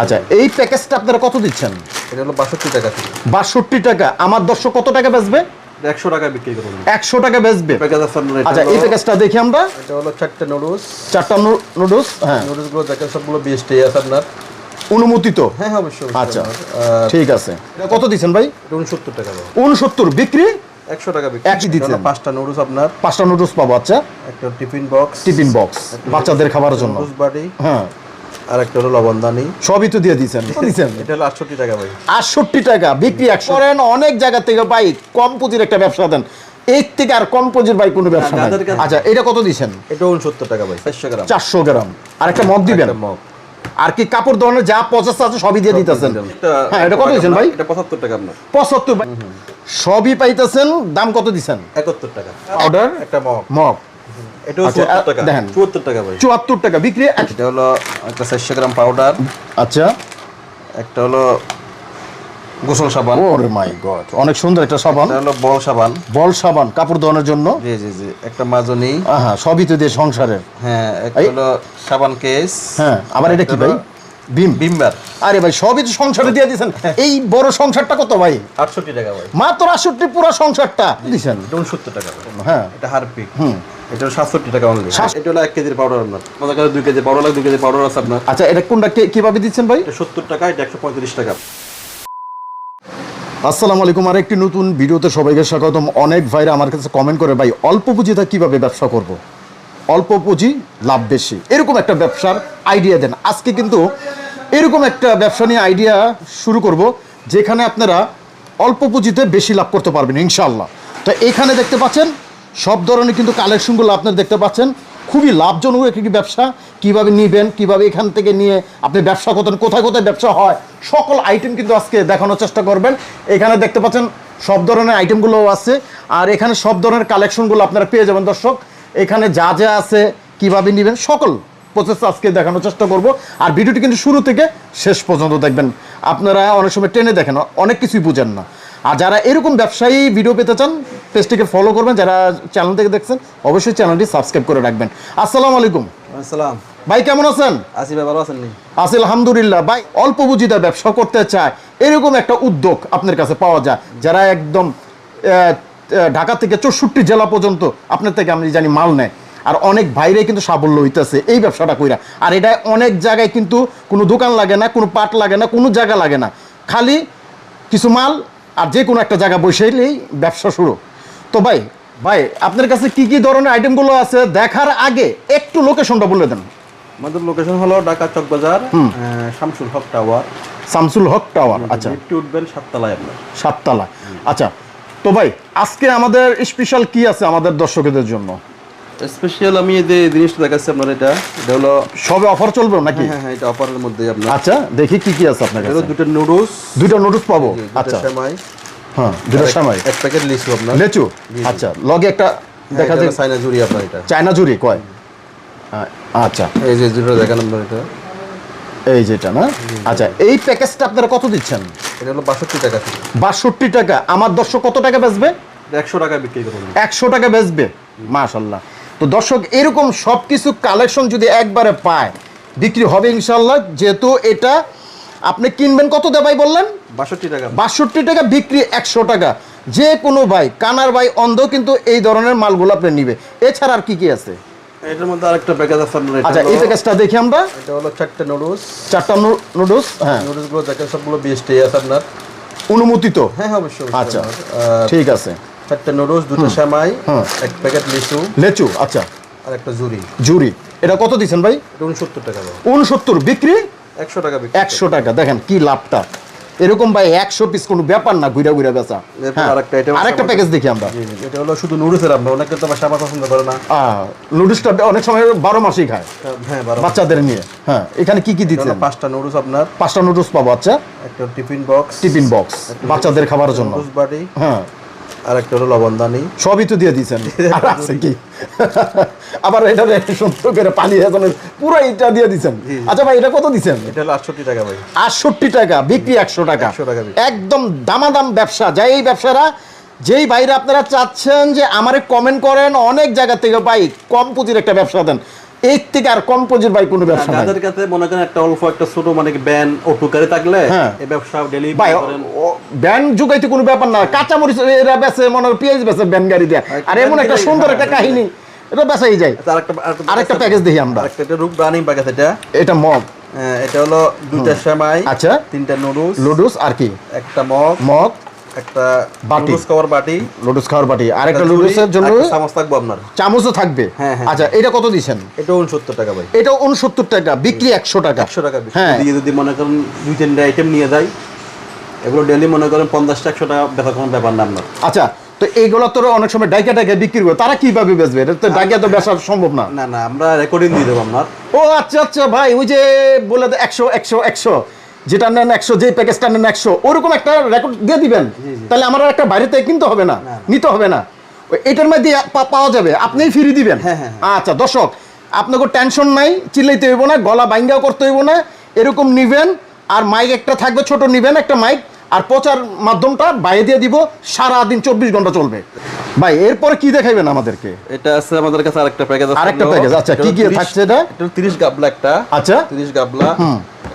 আচ্ছা এই প্যাকেজটা আপনারা কত দিচ্ছেন? এটা হলো বাষট্টি টাকা বাষট্টি টাকা। আমার দর্শক কত টাকা বেচবে? একশো টাকা বিক্রি করুন একশো টাকা বেচবে। প্যাকেজ আছে আপনার আচ্ছা এই প্যাকেজটা দেখি আমরা। এটা হলো চারটে নুডলস চারটা নুডলস হ্যাঁ। নুডলসগুলো দেখেন সবগুলো বিএসটি আছে আপনার। অনুমোদিত? হ্যাঁ হ্যাঁ অবশ্যই। আচ্ছা। ঠিক আছে। কত দিচ্ছেন ভাই? উনসত্তর টাকা উনসত্তর বিক্রি? একশো টাকা বিক্রি। দিচ্ছেন। পাঁচটা নুডলস আপনার। পাঁচটা নুডলস পাবো আচ্ছা। একটা টিফিন বক্স টিফিন বক্স বাচ্চাদের খাবারের জন্য। বাড়ি। হ্যাঁ। আর একটা হলো লবণদানি সবই তো দিয়ে দিচ্ছেন দিচ্ছেন এটা হলো আটষট্টি টাকা ভাই। আটষট্টি টাকা বিক্রি একশো। করেন অনেক জায়গা থেকে ভাই কম পুঁজির একটা ব্যবসা দেন। এর থেকে আর কম পুঁজির ভাই কোনো ব্যবসা নাই। আচ্ছা এটা কত দিচ্ছেন? এটা উনসত্তর টাকা ভাই চারশো গ্রাম। চারশো গ্রাম। আর একটা মগ দিবেন? মগ। আর কি কাপড় ধরনের যা প্রসেস আছে সবই দিয়ে দিতেছেন? হ্যাঁ এটা কত দিচ্ছেন ভাই? এটা পঁচাত্তর টাকা আপনার। পঁচাত্তর সবই পাইতেছেন দাম কত দিচ্ছেন? একাত্তর টাকা। অর্ডার একটা মগ। মগ। এটাও টাকা। দেখেন। চুয়াত্তর টাকা ভাই। চুয়াত্তর টাকা বিক্রি এটা হলো একটা চারশো গ্রাম পাউডার আচ্ছা। একটা হলো গোসল সাবান। ওরে মাই গড অনেক সুন্দর একটা সাবান। এটা হলো বল সাবান। বল সাবান কাপড় ধোয়ানোর জন্য। জি জি জি একটা মাজনি। হ্যাঁ সবই তো দিয়ে সংসারের। হ্যাঁ একটা হলো সাবান কেস। হ্যাঁ আবার এটা কি ভাই? বিম। বিমবার। আরে ভাই সবই তো সংসারে দিয়ে দিয়েছেন। এই বড় সংসারটা কত ভাই? আটষট্টি টাকা ভাই। মাত্র আটষট্টি পুরো সংসারটা। এটা উনসত্তর টাকা হ্যাঁ। এটা হারপিক। হুম। এটা হলো সাতষট্টি টাকা অনলি এটা হলো এক কেজির পাউডার আপনার। আমাদের কাছে দুই কেজি পাউডার লাগে দুই কেজি পাউডার আছে আপনার। আচ্ছা এটা কোনটা কীভাবে দিচ্ছেন ভাই? এটা সত্তর টাকা এটা একশো পঁয়ত্রিশ টাকা। আসসালামু আলাইকুম আর একটি নতুন ভিডিওতে সবাইকে স্বাগতম। অনেক ভাইরা আমার কাছে কমেন্ট করে ভাই অল্প পুঁজিতে কীভাবে ব্যবসা করব। অল্প পুঁজি লাভ বেশি। এরকম একটা ব্যবসার আইডিয়া দেন। আজকে কিন্তু এরকম একটা ব্যবসা নিয়ে আইডিয়া শুরু করব যেখানে আপনারা অল্প পুঁজিতে বেশি লাভ করতে পারবেন ইনশাল্লাহ তো এখানে দেখতে পাচ্ছেন সব ধরনের কিন্তু কালেকশনগুলো আপনারা দেখতে পাচ্ছেন। খুবই লাভজনক একটি ব্যবসা। কীভাবে নিবেন, কীভাবে এখান থেকে নিয়ে আপনি ব্যবসা করতেন কোথায় কোথায় ব্যবসা হয়, সকল আইটেম কিন্তু আজকে দেখানোর চেষ্টা করবেন। এখানে দেখতে পাচ্ছেন সব ধরনের আইটেমগুলোও আছে। আর এখানে সব ধরনের কালেকশনগুলো আপনারা পেয়ে যাবেন, দর্শক। এখানে যা যা আছে, কীভাবে নেবেন, সকল প্রসেস আজকে দেখানোর চেষ্টা করব। আর ভিডিওটি কিন্তু শুরু থেকে শেষ পর্যন্ত দেখবেন। আপনারা অনেক সময় ট্রেনে দেখেন, অনেক কিছুই বুঝেন না। আর যারা এরকম ব্যবসায়ী ভিডিও পেতে চান পেজটিকে ফলো করবেন যারা চ্যানেল থেকে দেখছেন অবশ্যই চ্যানেলটি সাবস্ক্রাইব করে রাখবেন। আসসালামু আলাইকুম। আসসালাম। ভাই কেমন আছেন? আসি ভাই ভালো আছেন নি আছি আলহামদুলিল্লাহ। ভাই অল্প পুঁজিতে ব্যবসা করতে চায় এরকম একটা উদ্যোগ আপনার কাছে পাওয়া যায় যারা একদম ঢাকা থেকে চৌষট্টি জেলা পর্যন্ত আপনার থেকে আমি জানি মাল নেয় আর অনেক বাইরে কিন্তু সাফল্য হইতেছে এই ব্যবসাটা কইরা। আর এটা অনেক জায়গায় কিন্তু কোনো দোকান লাগে না কোনো পাট লাগে না কোনো জায়গা লাগে না। খালি কিছু মাল আর যে কোনো একটা জায়গা বসেইলেই ব্যবসা শুরু। তো ভাই ভাই আপনার কাছে কি কি ধরনের আইটেমগুলো আছে দেখার আগে একটু লোকেশনটা বলে দেন। আমাদের লোকেশন হলো ঢাকা চকবাজার শামসুল হক টাওয়ার। শামসুল হক টাওয়ার আচ্ছা। লিফটে উঠবেন সাততলায় আপনার। সাততলা আচ্ছা তো ভাই আজকে আমাদের স্পেশাল কি আছে আমাদের দর্শকদের জন্য? স্পেশাল আমি এই যে জিনিসটা দেখাচ্ছি আপনার এটা এটা হলো সবে অফার চলবে নাকি? হ্যাঁ হ্যাঁ এটা অফারের মধ্যে আপনার। আচ্ছা দেখি কি কি আছে আপনার কাছে। দুটো নুডলস দুইটা নোটিস পাবো? আচ্ছা। সেমাই। হ্যাঁ দুটো সময়। এক প্যাকেট লিচু আপনার। লেচু? আচ্ছা লগে একটা দেখা যায় সাইনা জুড়ি আপনার এটা। চায়না জুড়ি কয়? হ্যাঁ, আচ্ছা। এই যে দুটো দেখান আপনার এটা। এই যেটা না? আচ্ছা এই প্যাকেজটা আপনারা কত দিচ্ছেন? এটা হলো বাষট্টি টাকা বাষট্টি টাকা। আমার দর্শক কত টাকা বেচবে? একশো টাকা বিক্রি একশো টাকা বেচবে। মাশাল্লাহ তো দর্শক এরকম সব কিছু কালেকশন যদি একবারে পায় বিক্রি হবে ইনশাল্লাহ যেহেতু এটা আপনি কিনবেন কত দেবাই বললেন? বাষট্টি টাকা। বাষট্টি টাকা বিক্রি একশো টাকা। যে কোনো ভাই কানার ভাই অন্ধ কিন্তু এই ধরনের মালগুলো আপনি নিবে। এছাড়া আর কি কি আছে? এটার মধ্যে আরেকটা প্যাকেজ আছে আপনার আচ্ছা এই প্যাকেজটা দেখি আমরা। এটা হলো চারটে নুডলস চারটা নুডলস হ্যাঁ। নুডলসগুলো দেখেন সবগুলো বিএসটি আছে আপনার। অনুমোদিত? হ্যাঁ অবশ্যই আচ্ছা ঠিক আছে। চারটে নুডলস দুটো সেমাই। এক প্যাকেট লিচু। লেচু আচ্ছা। আর একটা জুড়ি জুরি এটা কত দিচ্ছেন ভাই? এটা উনসত্তর টাকা দাও উনসত্তর বিক্রি একশো টাকা একশো টাকা দেখেন কি লাভটা। এরকম ভাই একশো পিস কোনো ব্যাপার না ঘুরা ঘুরা বেচা। হ্যাঁ, আরেকটা প্যাকেজ দেখি আমরা। এটা হলো শুধু নুডলসের আপনার অনেকে তো সাবা পছন্দ করে না। নুডলসটা অনেক সময় বারো মাসেই খায়। হ্যাঁ বাচ্চাদের নিয়ে। হ্যাঁ এখানে কি কি দিচ্ছেন? পাঁচটা নুডলস আপনার। পাঁচটা নুডলস পাবো আচ্ছা। একটা টিফিন বক্স। টিফিন বক্স বাচ্চাদের খাবারের জন্য। হ্যাঁ। আর একটা হলো লবণদানি। সবই তো দিয়ে দিচ্ছেন আর আছে কি? আবার এটা একটু সুন্দর করে পানি হেজানোর পুরো এটা দিয়ে দিচ্ছেন আচ্ছা ভাই এটা কত দিচ্ছেন এটা হলো আটষট্টি টাকা ভাই। আটষট্টি টাকা বিক্রি একশো টাকা। 100 টাকা। একদম দামাদাম ব্যবসা। যাই এই ব্যবসারা যেই বাইরে আপনারা চাচ্ছেন যে আমারে কমেন্ট করেন অনেক জায়গা থেকে ভাই কম পুঁজির একটা ব্যবসা দেন। এর থেকে আর কম পুঁজির ভাই কোনো ব্যবসা নাই। যাদের কাছে মনে করেন একটা অল্প একটা ছোট মানে ব্যান অটোকারে থাকলে হ্যাঁ। এই ব্যবসা ডেলি ভাই ব্যান যুগাইতে কোনো ব্যাপার না। কাঁচা মরিচ এরা বেচে মনে হয় পেঁয়াজ বেচে ব্যান গাড়ি দেয়। আর এমন একটা সুন্দর একটা হ্যাঁ, কাহিনী এটা বেচাই যায়। আরেকটা আরেকটা প্যাকেজ দেখি আমরা। এটা রূপ রানিং প্যাকেজ এটা। এটা মগ। হ্যাঁ, এটা হলো দুইটা সেমাই আচ্ছা। তিনটা নুডলস লুডুস আর কি? একটা মগ। মগ। একটা বাটি। বাটি। লুডুস খাওয়ার বাটি। আর একটা জন্য চামচ থাকব আপনার। চামচও থাকবে? হ্যাঁ, হ্যাঁ। আচ্ছা এটা কত এটা উনসত্তর টাকা ভাই। এটা উনসত্তর টাকা বিক্রি একশো টাকা। একশো টাকা। হ্যাঁ। দিয়ে যদি মনে করেন দুই তিনটা আইটেম নিয়ে যাই এগুলো ডেলি মনে করেন পঞ্চাশটা একশো টাকা বেচা কোনো ব্যাপার না আপনার। আচ্ছা তো এইগুলো তো অনেক সময় ডাইকা ডাইকা বিক্রি করে তারা কীভাবে বেচবে? এটা তো ডাইকা তো বেচা সম্ভব না। না না আমরা রেকর্ডিং দিয়ে দেবো আপনার। ও আচ্ছা আচ্ছা ভাই ওই যে বলে একশো একশো একশো। যেটা নেন একশো যে প্যাকেজটা নেন একশো ওরকম একটা রেকর্ড দিয়ে দিবেন। তাহলে আমার আর একটা বাইরে থেকে কিনতে হবে না নিতে হবে না। এটার মধ্যে পাওয়া যাবে আপনিই ফিরিয়ে দিবেন। হ্যাঁ, হ্যাঁ, আচ্ছা দর্শক আপনাকে টেনশন নাই চিল্লাইতে হইব না গলা বাইঙ্গাও করতে হইব না এরকম নিবেন আর মাইক একটা থাকবে ছোট নিবেন একটা মাইক আর প্রচার মাধ্যমটা বাইরে দিয়ে দিব সারা দিন চব্বিশ ঘণ্টা চলবে। ভাই এরপরে কি দেখাইবেন আমাদেরকে? এটা আছে আমাদের কাছে আরেকটা প্যাকেজ আছে আরেকটা package, আচ্ছা, কি কি থাকছে এটা? এটা তিরিশ গাবলা একটা। আচ্ছা। তিরিশ গাবলা।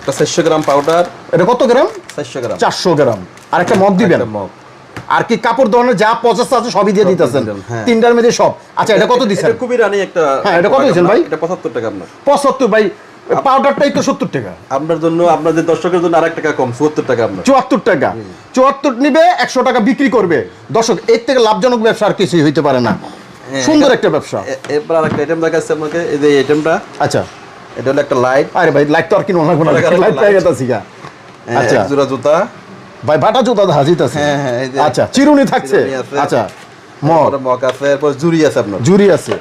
একটা চারশো গ্রাম পাউডার এটা কত গ্রাম? চারশো গ্রাম। চারশো গ্রাম। আর একটা মগ দিবেন? মগ। আর কি কাপড় ধরনের যা প্রসেস আছে সবই দিয়ে দিতেছেন? হ্যাঁ। তিনটার মধ্যে সব। আচ্ছা এটা কত দিচ্ছেন? এটা খুবই রানি একটা হ্যাঁ, এটা কত দিছেন ভাই? এটা পঁচাত্তর টাকা আপনার। পঁচাত্তর ভাই পাউডারটাই তো সত্তর টাকা। আপনার জন্য আপনাদের দর্শকের জন্য আরেক টাকা কম চুয়াত্তর টাকা আপনার। চুয়াত্তর টাকা। চুয়াত্তর নিবে একশো টাকা বিক্রি করবে। দর্শক এর থেকে লাভজনক ব্যবসা আর কিছুই হইতে পারে না। সুন্দর একটা ব্যবসা। এরপর আরেকটা আইটেম দেখাচ্ছে আপনাকে এই যে আইটেমটা আচ্ছা। এটা হলো একটা লাইট আরে ভাই লাইট তো আর কিনো লাগবে না লাইট। পেয়ে গেছে গা। আচ্ছা। জোড়া জুতা। ভাই বাটা জুতা হাজিত আছে। হ্যাঁ, হ্যাঁ, আচ্ছা চিরুনি থাকছে। আচ্ছা মগ মগ আছে এরপর জুড়ি আছে আপনার। জুরি আছে।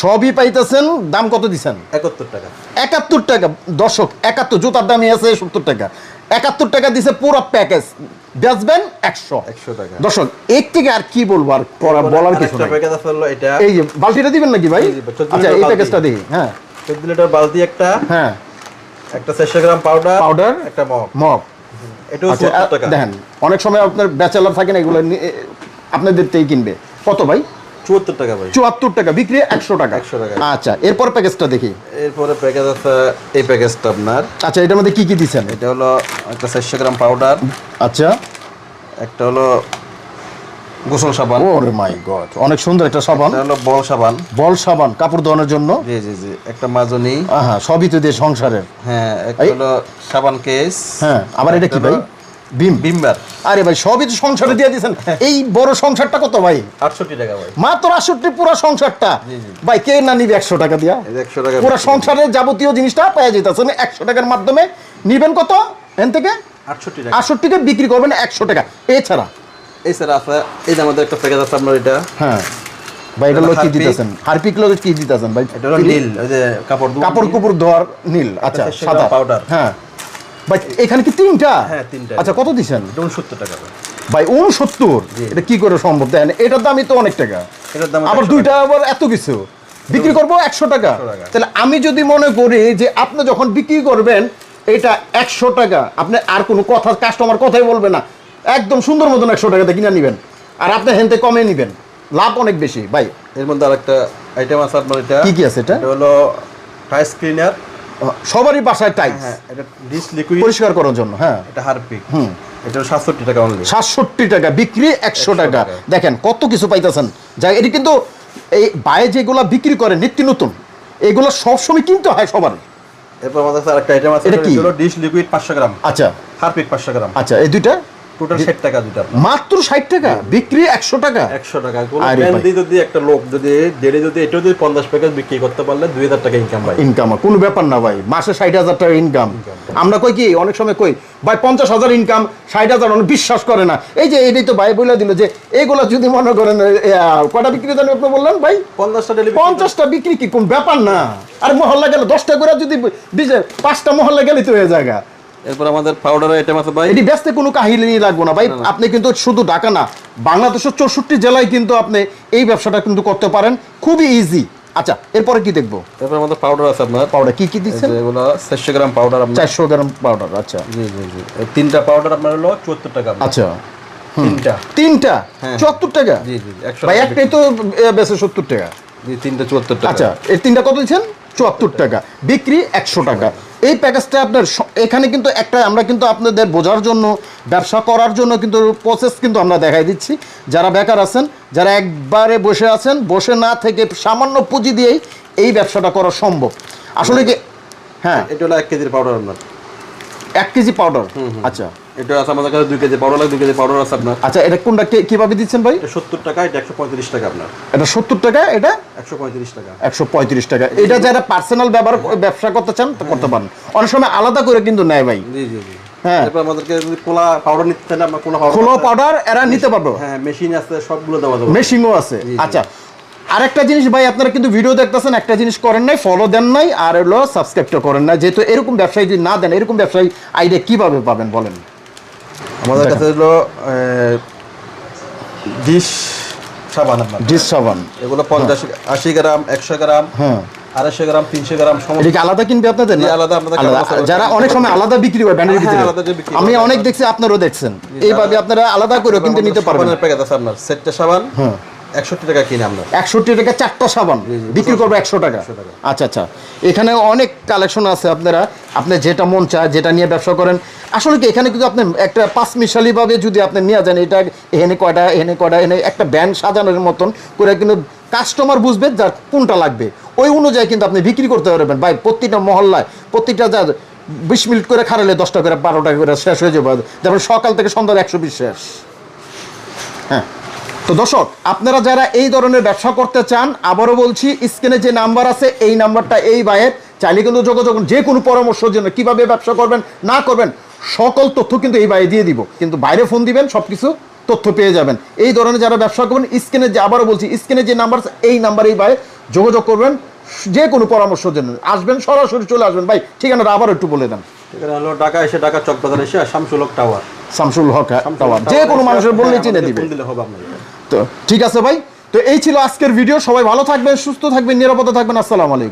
সবই পাইতেছেন দাম কত দিছেন? একাত্তর টাকা। একাত্তর টাকা। দর্শক একাত্তর জুতার দামই আছে সত্তর টাকা। একাত্তর টাকা দিছে পুরো প্যাকেজ বেচবেন একশো। একশো টাকা। দর্শক এর থেকে আর কি বলব আর বলার কিছু এই যে বালতিটা দিবেন নাকি ভাই? আচ্ছা এই প্যাকেজটা দিই হ্যাঁ। চোদ্দ লিটার বালতি একটা হ্যাঁ। একটা চারশো গ্রাম পাউডার পাউডার একটা মগ। মগ। এটাও আচ্ছা চুয়াত্তর আ- টাকা। দেখেন অনেক সময় আপনার ব্যাচেলার থাকেন এগুলো আপনাদের থেকেই কিনবে। কত ভাই? চুয়াত্তর টাকা ভাই। চুয়াত্তর টাকা বিক্রি একশো টাকা। 100 টাকা। আচ্ছা এরপর প্যাকেজটা দেখি। এরপরে প্যাকেজ আছে এই প্যাকেজটা আপনার। আচ্ছা এটার মধ্যে কি কি দিচ্ছেন এটা হলো একটা চারশো গ্রাম পাউডার আচ্ছা। একটা হলো গোসল সাবান। ওরে মাই গড অনেক সুন্দর একটা সাবান। এটা হলো বল সাবান। বল সাবান কাপড় ধোয়ানোর জন্য? জি জি জি একটা মাজনি। আহা সবই তো দিয়ে সংসারের। হ্যাঁ একটা হলো সাবান কেস। হ্যাঁ আবার এটা কি ভাই? বিম। বিম্বার। আরে ভাই সবই তো সংসারে দিয়ে দিয়েছেন। এই বড় সংসারটা কত ভাই? আটষট্টি টাকা ভাই। মাত্র আটষট্টি পুরো সংসারটা। জি, জি। ভাই কে না নিবে একশো টাকা দিয়া? একশো টাকা পুরো সংসারের যাবতীয় জিনিসটা পেয়ে যেতেছেন একশো টাকার মাধ্যমে নিবেন কত? এন থেকে? আটষট্টি টাকা। আটষট্টিকে বিক্রি করবেন একশো টাকা। এছাড়া এই যে আমাদের একটা প্যাকেজ আছে আপনার এটা। হ্যাঁ। ভাই এটা কি দিতেছেন? হারপিক লোক কি দিতেছেন ভাই? এটা নীল ওই যে কাপড় কাপড় কুপুর ধোয়ার নীল আচ্ছা সাদা। powder। হ্যাঁ। ভাই এখানে কি তিনটা? হ্যাঁ, তিনটা। আচ্ছা কত দিছেন? উনসত্তর টাকা ভাই। উনসত্তর এটা কি করে সম্ভব? দেন এটার দামই তো অনেক টাকা। এটার দাম আবার দুইটা আবার এত কিছু। বিক্রি করব একশো টাকা। 100 টাকা। তাহলে আমি যদি মনে করি যে আপনি যখন বিক্রি করবেন এটা একশো টাকা আপনি আর কোনো কথা কাস্টমার কথাই বলবে না। একদম সুন্দর মতন একশো টাকাতে কিনে নেবেন। আর আপনি হেনতে কমে নেবেন। লাভ অনেক বেশি ভাই। এর মধ্যে আরেকটা আইটেম আছে আপনার এটা। কি কি আছে এটা? এটা হলো টাইস ক্লিনার সবারই বাসায় টাইট হ্যাঁ এটা ডিশ লিকুইড পরিষ্কার করার জন্য হ্যাঁ। এটা হারপিক। এটা সাতষট্টি টাকা অনলি সাতষট্টি টাকা বিক্রি একশো 100 টাকা। দেখেন কত কিছু পাইতেছেন। যা এটি কিন্তু এই বাইরে যেগুলা বিক্রি করে নিত্য নতুন এগুলো সবসময় কিনতে হয় সবার এরপর আমাদের আরেকটা আইটেম আছে এটা কি? হলো ডিশ লিকুইড পাঁচশো গ্রাম। আচ্ছা। হারপিক পাঁচশো গ্রাম। আচ্ছা এই দুইটা? টোটাল ষাট টাকা দুইটা আপনার মাত্র ষাট টাকা? বিক্রি একশো টাকা? একশো টাকা। কোনো যদি একটা লোক যদি যদি এটাও যদি পঞ্চাশ প্যাকেজ বিক্রি করতে পারলে দুই হাজার টাকা ইনকাম ভাই। ইনকাম কোনো ব্যাপার না ভাই। মাসে ষাট হাজার টাকা ইনকাম আমরা কই কি? অনেক সময় কই ভাই পঞ্চাশ হাজার ইনকাম ষাট হাজার অনেক বিশ্বাস করে না। এই যে এটাই তো ভাই বলে দিল যে এইগুলো যদি মনে করেন কটা বিক্রি জানি আপনি বললেন ভাই? পঞ্চাশটা ডেলি পঞ্চাশটা বিক্রি কি? কোন ব্যাপার না। আর মহল্লা গেলে দশটা করে যদি পাঁচটা মহল্লা গেলে তো হয়ে জায়গা এরপর আমাদের পাউডারের আইটেম আছে ভাই। এটি ব্যস্ত কোনো কাহিনী লাগবো না ভাই। আপনি কিন্তু শুধু ঢাকা না বাংলাদেশের চৌষট্টি জেলায় কিন্তু আপনি এই ব্যবসাটা কিন্তু করতে পারেন। খুবই ইজি আচ্ছা এরপরে কি দেখব? এরপর আমাদের পাউডার আছে আপনার। পাউডার কি কি দিচ্ছেন? যেগুলো চারশো গ্রাম পাউডার আপনার। চারশো গ্রাম পাউডার আচ্ছা। জি জি জি। এই তিনটা পাউডার আপনার হলো চুয়াত্তর টাকা। আচ্ছা। তিনটা। তিনটা? হ্যাঁ। চুয়াত্তর টাকা? জি জি একশো ভাই একটাই তো বেচে সত্তর টাকা। জি তিনটা চুয়াত্তর টাকা। আচ্ছা এর তিনটা কত দিচ্ছেন? চুয়াত্তর টাকা। বিক্রি একশো টাকা। এই প্যাকেজটা আপনার এখানে কিন্তু একটা আমরা কিন্তু আপনাদের বোঝার জন্য ব্যবসা করার জন্য কিন্তু প্রসেস কিন্তু আমরা দেখাই দিচ্ছি। যারা বেকার আছেন যারা একবারে বসে আছেন বসে না থেকে সামান্য পুঁজি দিয়েই এই ব্যবসাটা করা সম্ভব। আসলে কি হ্যাঁ। এটা হলো এক কেজির পাউডার আপনার। এক কেজি পাউডার আচ্ছা। এটা আছে আমাদের কাছে দুই কেজি পাউডার লাগে দুই কেজি পাউডার আছে আপনার। আচ্ছা এটা কোনটা কীভাবে দিচ্ছেন ভাই? এটা সত্তর টাকা এটা একশো পঁয়ত্রিশ টাকা আপনার। এটা সত্তর টাকা এটা? একশো পঁয়ত্রিশ টাকা। একশো পঁয়ত্রিশ টাকা। এটা যারা পার্সোনাল ব্যবহার ব্যবসা করতে চান করতে পারেন। অনেক সময় আলাদা করে কিন্তু নেয় ভাই। জি জি জি। হ্যাঁ। আমাদেরকে যদি কোলা পাউডার নিতে চান আমরা কোলা পাউডার খোলো পাউডার এরা নিতে পারব। হ্যাঁ মেশিন আছে সবগুলো দেওয়া যাবে। মেশিনও আছে। আচ্ছা আরেকটা জিনিস ভাই আপনারা কিন্তু ভিডিও দেখতেছেন একটা জিনিস করেন নাই ফলো দেন নাই আর হলো সাবস্ক্রাইবটা করেন না যেহেতু এরকম ব্যবসায়ী যদি না দেন এরকম ব্যবসায়ী আইডিয়া কীভাবে পাবেন বলেন? আমাদের কাছে হলো ডিশ সাবান ডিশ সাবান। এগুলো পঞ্চাশ আশি গ্রাম একশো গ্রাম হ্যাঁ। আড়াইশো গ্রাম তিনশো গ্রাম এটা আলাদা কিনবে আপনাদের আলাদা আপনাদের যারা অনেক সময় আলাদা বিক্রি করে ব্যান্ডের হ্যাঁ, ভিতরে। আমি অনেক দেখছি আপনারাও দেখছেন। এইভাবে আপনারা আলাদা করে কিন্তু নিতে পারবেন। প্যাকেট আছে আপনার। সেটটা সাবান হ্যাঁ। একষট্টি টাকা কিনে আমরা। একষট্টি টাকা চারটা সাবান। বিক্রি করব একশো টাকা। আচ্ছা আচ্ছা। এখানে অনেক কালেকশন আছে আপনারা। আপনি যেটা মন চায় যেটা নিয়ে ব্যবসা করেন। আসলে কি এখানে কিন্তু আপনি একটা পাঁচ মিশালি ভাবে যদি আপনি নিয়ে যান এটা এখানে কয়টা এখানে কয়টা এখানে একটা ব্যান্ড সাজানোর মতন করে কিন্তু কাস্টমার বুঝবে যার কোনটা লাগবে। ওই অনুযায়ী কিন্তু আপনি বিক্রি করতে পারবেন। ভাই প্রতিটা মহল্লায় প্রতিটা যা বিশ মিনিট করে খারালে দশটা করে বারো টাকা করে শেষ হয়ে যাবে। যেমন সকাল থেকে সন্ধ্যার একশো বিশ শেষ। হ্যাঁ। তো দর্শক আপনারা যারা এই ধরনের ব্যবসা করতে চান আবারও বলছি স্ক্রিনে যে নাম্বার আছে এই নাম্বারটা এই বাইয়ের চাইলে কিন্তু যোগাযোগ যে কোনো পরামর্শের জন্য কীভাবে ব্যবসা করবেন না করবেন সকল তথ্য কিন্তু এই বাইরে দিয়ে দিব। কিন্তু বাইরে ফোন দিবেন সব কিছু তথ্য পেয়ে যাবেন। এই ধরনের যারা ব্যবসা করবেন স্ক্রিনে যে আবারও বলছি স্ক্রিনে যে নাম্বার আছে এই নাম্বার এই বাইরে যোগাযোগ করবেন যে কোনো পরামর্শের জন্য। আসবেন সরাসরি চলে আসবেন। ভাই ঠিকানাটা আবার একটু বলে দেন। এখানে হলো ঢাকা এসে ঢাকা চকবাজার এসে শামসুল হক টাওয়ার। শামসুল হক টাওয়ার। যে কোনো মানুষের বললে চিনে দিবে। দিলে হবে ঠিক আছে ভাই। তো এই ছিল আজকের ভিডিও সবাই ভালো থাকবেন, সুস্থ থাকবেন, নিরাপদে থাকবেন। আসসালামু আলাইকুম।